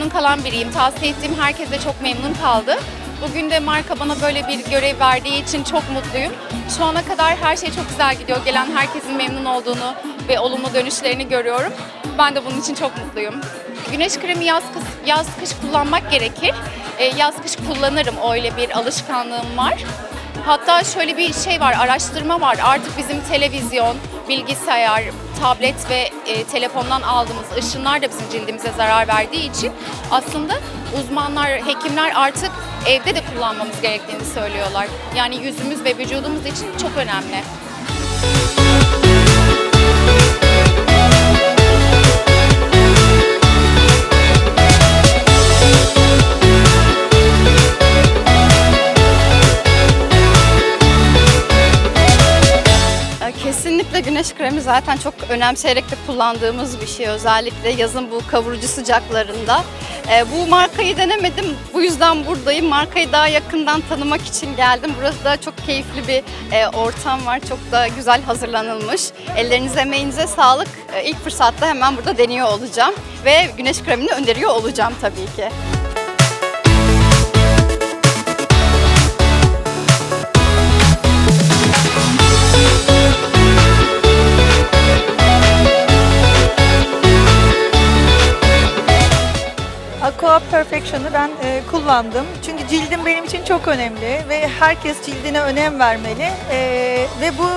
memnun kalan biriyim. Tavsiye ettiğim herkes çok memnun kaldı. Bugün de marka bana böyle bir görev verdiği için çok mutluyum. Şu ana kadar her şey çok güzel gidiyor. Gelen herkesin memnun olduğunu ve olumlu dönüşlerini görüyorum. Ben de bunun için çok mutluyum. Güneş kremi yaz kış, yaz kış kullanmak gerekir. E, yaz kış kullanırım. Öyle bir alışkanlığım var. Hatta şöyle bir şey var, araştırma var. Artık bizim televizyon, bilgisayar, tablet ve e, telefondan aldığımız ışınlar da bizim cildimize zarar verdiği için aslında uzmanlar, hekimler artık evde de kullanmamız gerektiğini söylüyorlar. Yani yüzümüz ve vücudumuz için çok önemli. Kesinlikle güneş kremi zaten çok önemseyerek de kullandığımız bir şey. Özellikle yazın bu kavurucu sıcaklarında. E, bu markayı denemedim. Bu yüzden buradayım. Markayı daha yakından tanımak için geldim. Burası da çok keyifli bir e, ortam var. Çok da güzel hazırlanılmış. Ellerinize emeğinize sağlık. E, ilk fırsatta hemen burada deniyor olacağım. Ve güneş kremini öneriyor olacağım tabii ki. Perfection'ı ben e, kullandım. Çünkü cildim benim için çok önemli ve herkes cildine önem vermeli. E, ve bu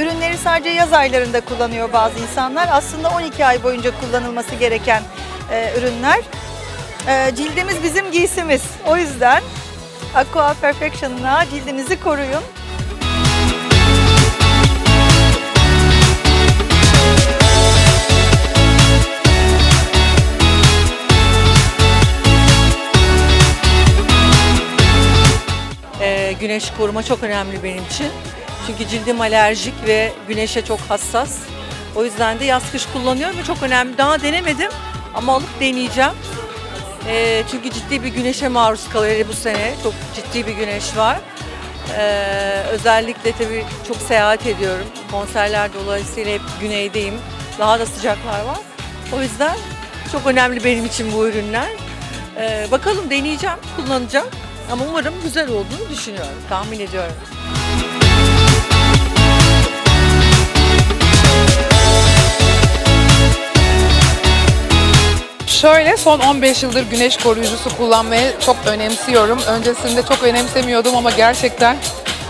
ürünleri sadece yaz aylarında kullanıyor bazı insanlar. Aslında 12 ay boyunca kullanılması gereken e, ürünler. E, cildimiz bizim giysimiz. O yüzden Aqua Perfection'la cildinizi koruyun. Güneş koruma çok önemli benim için. Çünkü cildim alerjik ve güneşe çok hassas. O yüzden de yaz kış kullanıyorum ve çok önemli. Daha denemedim ama alıp deneyeceğim. Ee, çünkü ciddi bir güneşe maruz kalıyor bu sene. Çok ciddi bir güneş var. Ee, özellikle tabii çok seyahat ediyorum. Konserler dolayısıyla hep güneydeyim. Daha da sıcaklar var. O yüzden çok önemli benim için bu ürünler. Ee, bakalım deneyeceğim, kullanacağım. Ama umarım güzel olduğunu düşünüyorum, tahmin ediyorum. Şöyle son 15 yıldır güneş koruyucusu kullanmayı çok önemsiyorum. Öncesinde çok önemsemiyordum ama gerçekten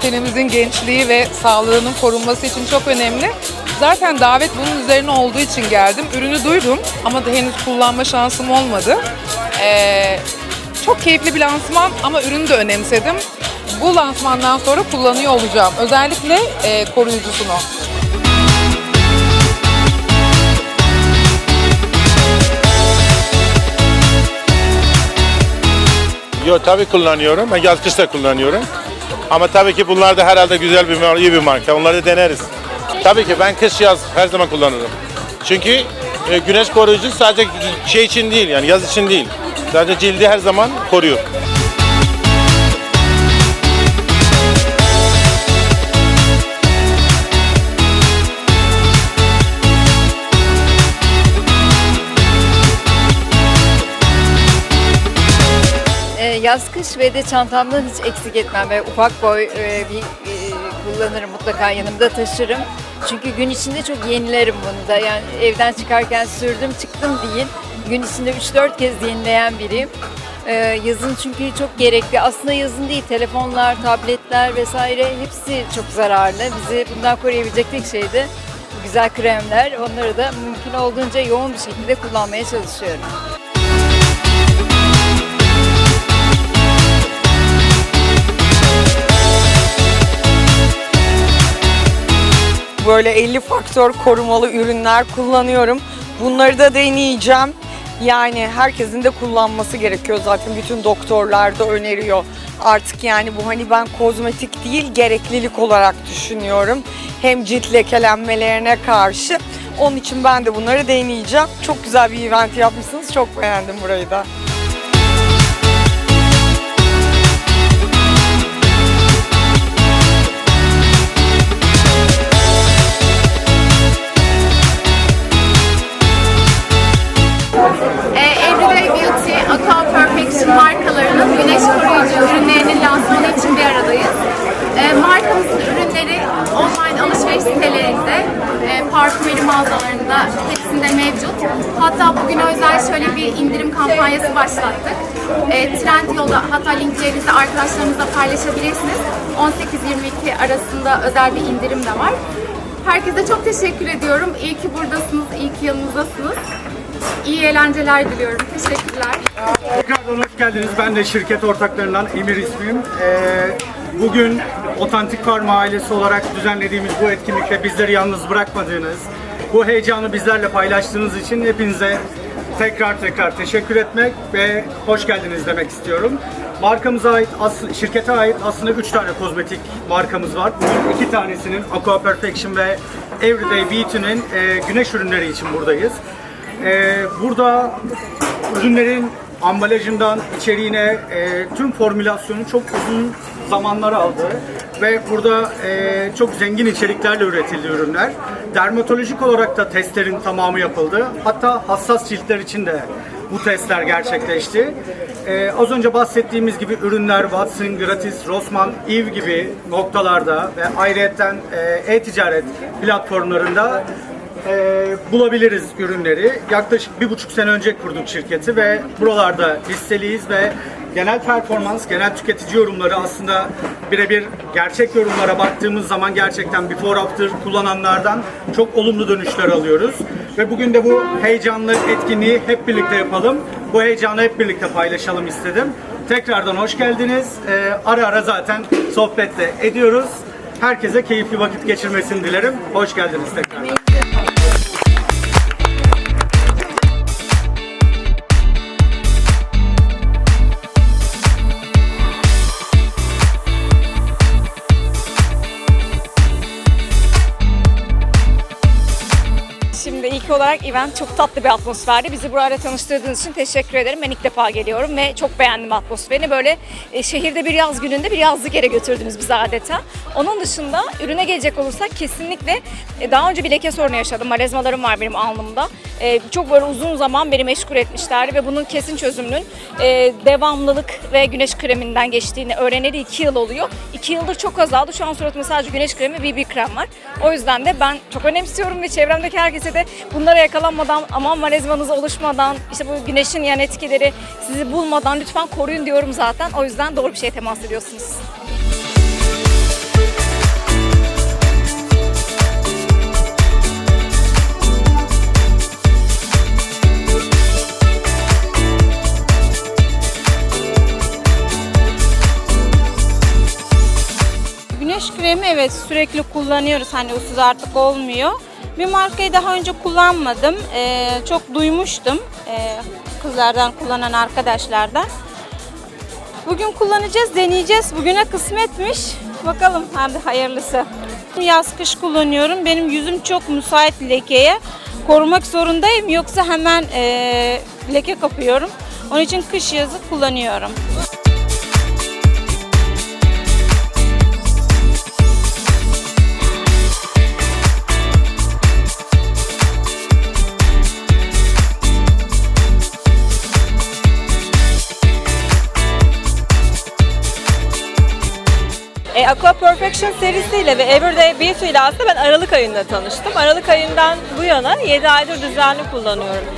tenimizin gençliği ve sağlığının korunması için çok önemli. Zaten davet bunun üzerine olduğu için geldim. Ürünü duydum ama da henüz kullanma şansım olmadı. Ee, çok keyifli bir lansman ama ürünü de önemsedim. Bu lansmandan sonra kullanıyor olacağım. Özellikle e, koruyucusunu. Yo tabii kullanıyorum. Ben yaz kış kullanıyorum. Ama tabii ki bunlar da herhalde güzel bir iyi bir marka. Onları da deneriz. Tabii ki ben kış yaz her zaman kullanırım. Çünkü e, güneş koruyucu sadece şey için değil yani yaz için değil. Sadece cildi her zaman koruyor. Ee, yaz kış ve de çantamdan hiç eksik etmem. Ve ufak boy e, bir e, kullanırım mutlaka yanımda taşırım. Çünkü gün içinde çok yenilerim bunu da. Yani evden çıkarken sürdüm çıktım değil. Gün içinde 3-4 kez yenileyen biriyim. Ee, yazın çünkü çok gerekli. Aslında yazın değil telefonlar, tabletler vesaire hepsi çok zararlı. Bizi bundan koruyabilecek tek şey de güzel kremler. Onları da mümkün olduğunca yoğun bir şekilde kullanmaya çalışıyorum. böyle 50 faktör korumalı ürünler kullanıyorum. Bunları da deneyeceğim. Yani herkesin de kullanması gerekiyor zaten bütün doktorlar da öneriyor. Artık yani bu hani ben kozmetik değil gereklilik olarak düşünüyorum. Hem cilt lekelenmelerine karşı. Onun için ben de bunları deneyeceğim. Çok güzel bir event yapmışsınız. Çok beğendim burayı da. E, Trendyol'da hatta linklerinizi arkadaşlarınızla paylaşabilirsiniz. 18-22 arasında özel bir indirim de var. Herkese çok teşekkür ediyorum. İyi ki buradasınız, iyi ki yanımızdasınız. İyi eğlenceler diliyorum. Teşekkürler. Tekrardan hoş geldiniz. Ben de şirket ortaklarından Emir ismim. Ee, bugün Otantik Farma ailesi olarak düzenlediğimiz bu etkinlikte bizleri yalnız bırakmadığınız, bu heyecanı bizlerle paylaştığınız için hepinize tekrar tekrar teşekkür etmek ve hoş geldiniz demek istiyorum. Markamıza ait, şirkete ait aslında 3 tane kozmetik markamız var. Bunun iki tanesinin Aqua Perfection ve Everyday Beauty'nin e, güneş ürünleri için buradayız. Ee, burada ürünlerin ambalajından içeriğine e, tüm formülasyonu çok uzun zamanlar aldı ve burada e, çok zengin içeriklerle üretildi ürünler. Dermatolojik olarak da testlerin tamamı yapıldı. Hatta hassas ciltler için de bu testler gerçekleşti. E, az önce bahsettiğimiz gibi ürünler Watson, Gratis, Rossmann, Eve gibi noktalarda ve ayrıyetten e, e-ticaret platformlarında e, bulabiliriz ürünleri. Yaklaşık bir buçuk sene önce kurduk şirketi ve buralarda listeliyiz ve genel performans, genel tüketici yorumları aslında birebir gerçek yorumlara baktığımız zaman gerçekten before after kullananlardan çok olumlu dönüşler alıyoruz. Ve bugün de bu heyecanlı etkinliği hep birlikte yapalım. Bu heyecanı hep birlikte paylaşalım istedim. Tekrardan hoş geldiniz. E, ara ara zaten sohbette ediyoruz. Herkese keyifli vakit geçirmesini dilerim. Hoş geldiniz tekrar. Olarak event çok tatlı bir atmosferdi. Bizi burada tanıştırdığınız için teşekkür ederim. Ben ilk defa geliyorum ve çok beğendim atmosferini. Böyle e, şehirde bir yaz gününde bir yazlık yere götürdünüz bizi adeta. Onun dışında ürüne gelecek olursak kesinlikle e, daha önce bir leke sorunu yaşadım. Malezmalarım var benim alnımda. E, çok böyle uzun zaman beni meşgul etmişlerdi ve bunun kesin çözümünün e, devamlılık ve güneş kreminden geçtiğini öğreneli 2 yıl oluyor. 2 yıldır çok azaldı. Şu an suratımda sadece güneş kremi BB krem var. O yüzden de ben çok önemsiyorum ve çevremdeki herkese de bunlara yakalanmadan, aman malezmanız oluşmadan, işte bu güneşin yan etkileri sizi bulmadan lütfen koruyun diyorum zaten. O yüzden doğru bir şeye temas ediyorsunuz. Güneş kremi evet sürekli kullanıyoruz hani ucuz artık olmuyor. Bir markayı daha önce kullanmadım. Ee, çok duymuştum ee, kızlardan kullanan arkadaşlardan. Bugün kullanacağız, deneyeceğiz. Bugüne kısmetmiş. Bakalım hadi hayırlısı. Yaz kış kullanıyorum. Benim yüzüm çok müsait lekeye. Korumak zorundayım yoksa hemen ee, leke kapıyorum. Onun için kış yazı kullanıyorum. Perfection serisiyle ve Everyday Beauty ile aslında ben Aralık ayında tanıştım. Aralık ayından bu yana 7 aydır düzenli kullanıyorum.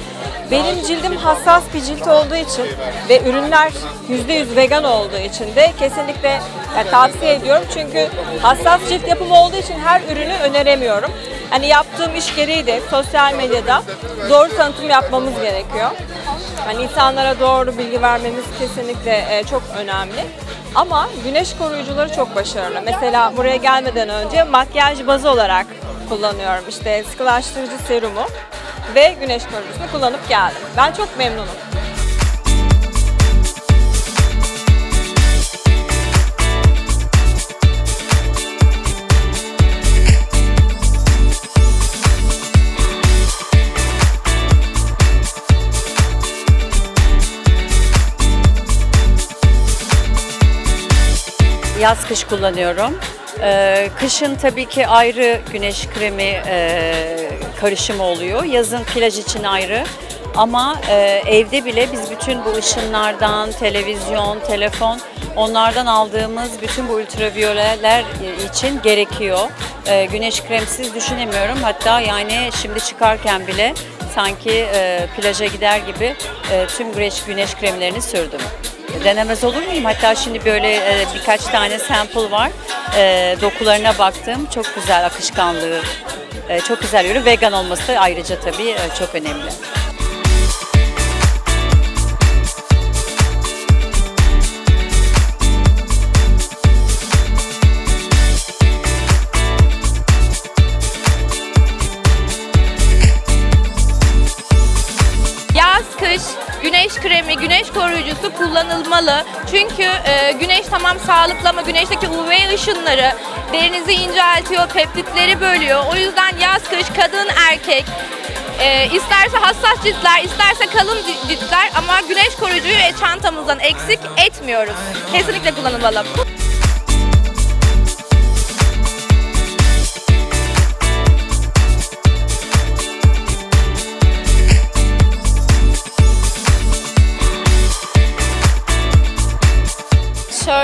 Benim cildim hassas bir cilt olduğu için ve ürünler %100 vegan olduğu için de kesinlikle yani tavsiye ediyorum. Çünkü hassas cilt yapımı olduğu için her ürünü öneremiyorum. Hani yaptığım iş gereği de sosyal medyada doğru tanıtım yapmamız gerekiyor. Hani insanlara doğru bilgi vermemiz kesinlikle e, çok önemli. Ama güneş koruyucuları çok başarılı. Mesela buraya gelmeden önce makyaj bazı olarak kullanıyorum. İşte sıkılaştırıcı serumu ve güneş koruyucusunu kullanıp geldim. Ben çok memnunum. Yaz kış kullanıyorum. Ee, kışın tabii ki ayrı güneş kremi e, karışımı oluyor. Yazın plaj için ayrı. Ama e, evde bile biz bütün bu ışınlardan, televizyon, telefon onlardan aldığımız bütün bu ultraviyoleler için gerekiyor. E, güneş kremsiz düşünemiyorum. Hatta yani şimdi çıkarken bile sanki e, plaja gider gibi e, tüm güneş, güneş kremlerini sürdüm. Denemez olur muyum? Hatta şimdi böyle e, birkaç tane sample var. E, dokularına baktım. Çok güzel akışkanlığı. e, çok güzel ürün. Vegan olması ayrıca tabii e, çok önemli. Koruyucusu kullanılmalı. Çünkü e, güneş tamam sağlıklı ama güneşteki UV ışınları derinizi inceltiyor, peptitleri bölüyor. O yüzden yaz, kış, kadın, erkek e, isterse hassas ciltler, isterse kalın ci- ciltler ama güneş koruyucuyu e, çantamızdan eksik etmiyoruz. Kesinlikle kullanılmalı.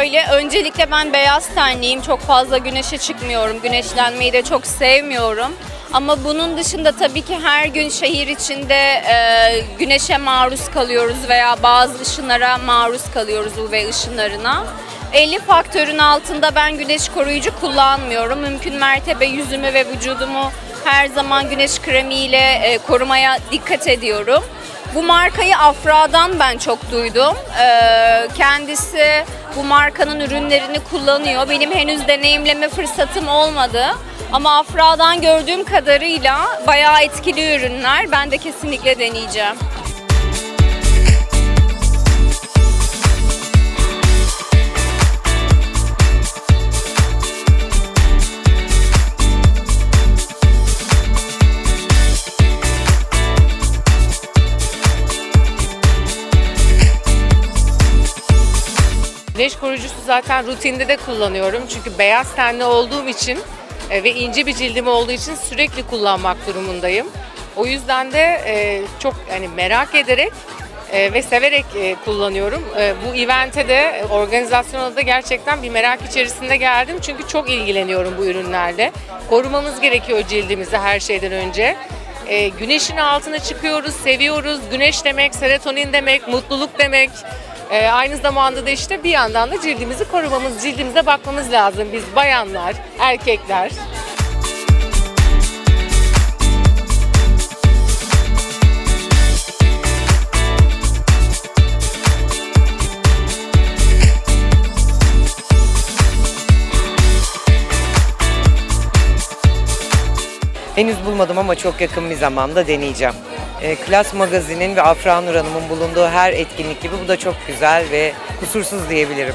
Şöyle öncelikle ben beyaz tenliyim. Çok fazla güneşe çıkmıyorum. Güneşlenmeyi de çok sevmiyorum. Ama bunun dışında tabii ki her gün şehir içinde e, güneşe maruz kalıyoruz veya bazı ışınlara maruz kalıyoruz UV ışınlarına. 50 faktörün altında ben güneş koruyucu kullanmıyorum. Mümkün mertebe yüzümü ve vücudumu her zaman güneş kremiyle e, korumaya dikkat ediyorum. Bu markayı Afra'dan ben çok duydum. Ee, kendisi bu markanın ürünlerini kullanıyor. Benim henüz deneyimleme fırsatım olmadı. Ama Afra'dan gördüğüm kadarıyla bayağı etkili ürünler. Ben de kesinlikle deneyeceğim. Güneş koruyucusu zaten rutinde de kullanıyorum. Çünkü beyaz tenli olduğum için e, ve ince bir cildim olduğu için sürekli kullanmak durumundayım. O yüzden de e, çok hani merak ederek e, ve severek kullanıyorum. Bu evente de organizasyona da gerçekten bir merak içerisinde geldim. Çünkü çok ilgileniyorum bu ürünlerle. Korumamız gerekiyor cildimizi her şeyden önce. Güneşin altına çıkıyoruz, seviyoruz. Güneş demek, serotonin demek, mutluluk demek. E, aynı zamanda da işte bir yandan da cildimizi korumamız, cildimize bakmamız lazım. Biz bayanlar, erkekler. Henüz bulmadım ama çok yakın bir zamanda deneyeceğim. E, Klas Magazin'in ve Afra Nur Hanım'ın bulunduğu her etkinlik gibi bu da çok güzel ve kusursuz diyebilirim.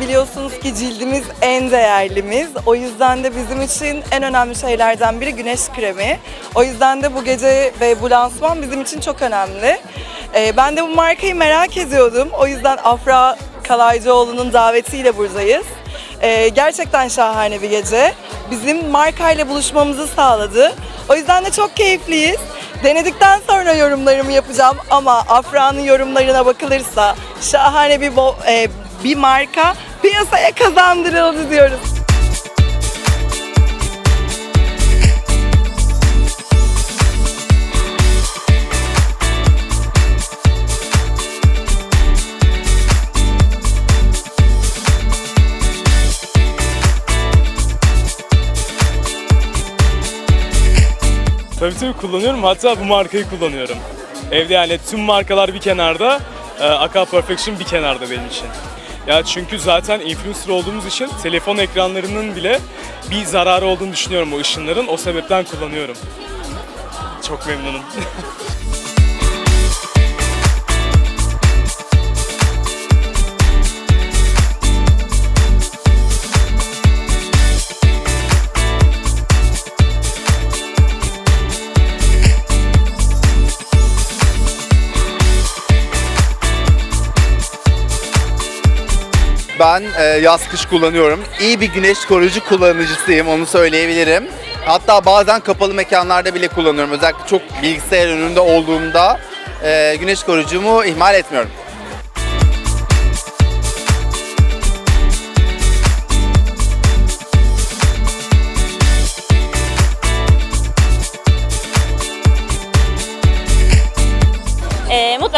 Biliyorsunuz ki cildimiz en değerlimiz. O yüzden de bizim için en önemli şeylerden biri güneş kremi. O yüzden de bu gece ve bu lansman bizim için çok önemli. Ee, ben de bu markayı merak ediyordum. O yüzden Afra Kalaycıoğlu'nun davetiyle buradayız. Ee, gerçekten şahane bir gece. Bizim markayla buluşmamızı sağladı. O yüzden de çok keyifliyiz. Denedikten sonra yorumlarımı yapacağım ama Afra'nın yorumlarına bakılırsa şahane bir bo- e, bir marka piyasaya kazandırıldı diyoruz. Tabii tabii kullanıyorum. Hatta bu markayı kullanıyorum. Evde yani tüm markalar bir kenarda, e, Aka Perfection bir kenarda benim için. Ya çünkü zaten influencer olduğumuz için telefon ekranlarının bile bir zararı olduğunu düşünüyorum o ışınların. O sebepten kullanıyorum. Çok memnunum. ben e, yaz kış kullanıyorum. İyi bir güneş koruyucu kullanıcısıyım onu söyleyebilirim. Hatta bazen kapalı mekanlarda bile kullanıyorum. Özellikle çok bilgisayar önünde olduğumda e, güneş koruyucumu ihmal etmiyorum.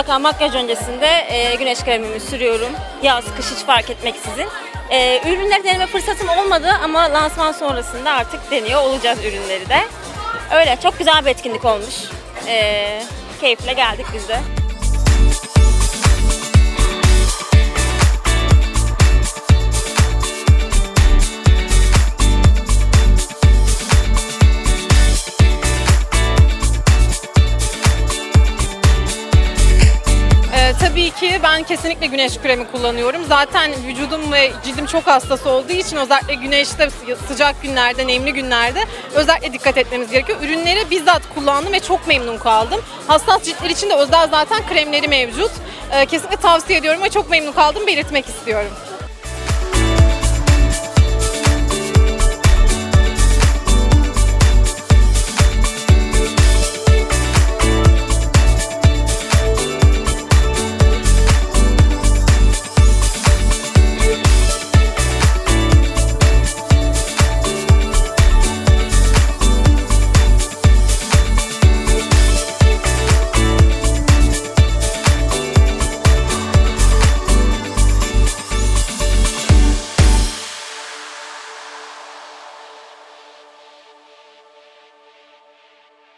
Mutlaka makyaj öncesinde e, güneş kremimi sürüyorum. Yaz, kış hiç fark etmeksizin. Ee, ürünleri deneme fırsatım olmadı ama lansman sonrasında artık deniyor olacağız ürünleri de. Öyle çok güzel bir etkinlik olmuş. Ee, keyifle geldik biz de. Ki ben kesinlikle güneş kremi kullanıyorum. Zaten vücudum ve cildim çok hassas olduğu için özellikle güneşte sıcak günlerde, nemli günlerde özellikle dikkat etmemiz gerekiyor. Ürünleri bizzat kullandım ve çok memnun kaldım. Hassas ciltler için de özel zaten kremleri mevcut. Ee, kesinlikle tavsiye ediyorum ve çok memnun kaldım belirtmek istiyorum.